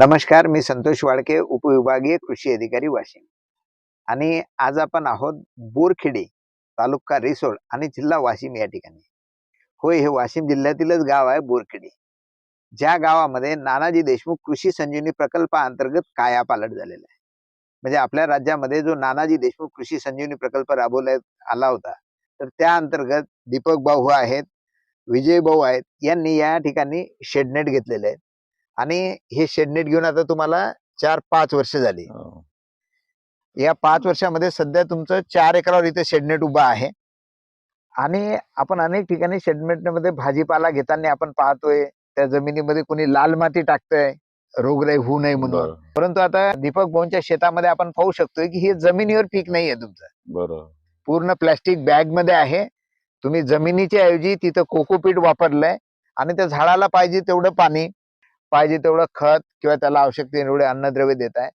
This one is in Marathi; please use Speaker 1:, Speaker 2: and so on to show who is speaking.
Speaker 1: नमस्कार मी संतोष वाडके उपविभागीय कृषी अधिकारी वाशिम. आणि आज आपण आहोत बोरखेडी तालुका रिसोड आणि जिल्हा वाशिम या ठिकाणी. होय हे वाशिम जिल्ह्यातीलच गाव आहे बोरखेडे. ज्या गावामध्ये नानाजी देशमुख कृषी संजीवनी प्रकल्पाअंतर्गत कायापालट झालेला आहे. म्हणजे आपल्या राज्यामध्ये जो नानाजी देशमुख कृषी संजीवनी प्रकल्प राबवण्यात आला होता तर त्या अंतर्गत दीपक भाऊ आहेत विजय भाऊ आहेत यांनी या ठिकाणी शेडनेट घेतलेले आहेत. आणि हे शेडनेट घेऊन आता तुम्हाला चार पाच वर्ष झाली.
Speaker 2: हो.
Speaker 1: या पाच वर्षामध्ये सध्या तुमचं चार एकरावर इथे शेडनेट उभा आहे. आणि आपण अनेक ठिकाणी शेडनेटमध्ये भाजीपाला घेताना आपण पाहतोय त्या जमिनीमध्ये कोणी लाल माती टाकतंय रोगराई होऊ नये म्हणून. परंतु आता दीपक भाऊंच्या शेतामध्ये आपण पाहू शकतोय की हे जमिनीवर पीक नाहीये तुमचं.
Speaker 2: बरं.
Speaker 1: पूर्ण प्लॅस्टिक बॅगमध्ये आहे. तुम्ही जमिनीच्या ऐवजी तिथं कोकोपीट वापरलंय आणि त्या झाडाला पाहिजे तेवढं पाणी पाहिजे तेवढं खत किंवा त्याला आवश्यक तेवढे अन्नद्रव्य देत आहे.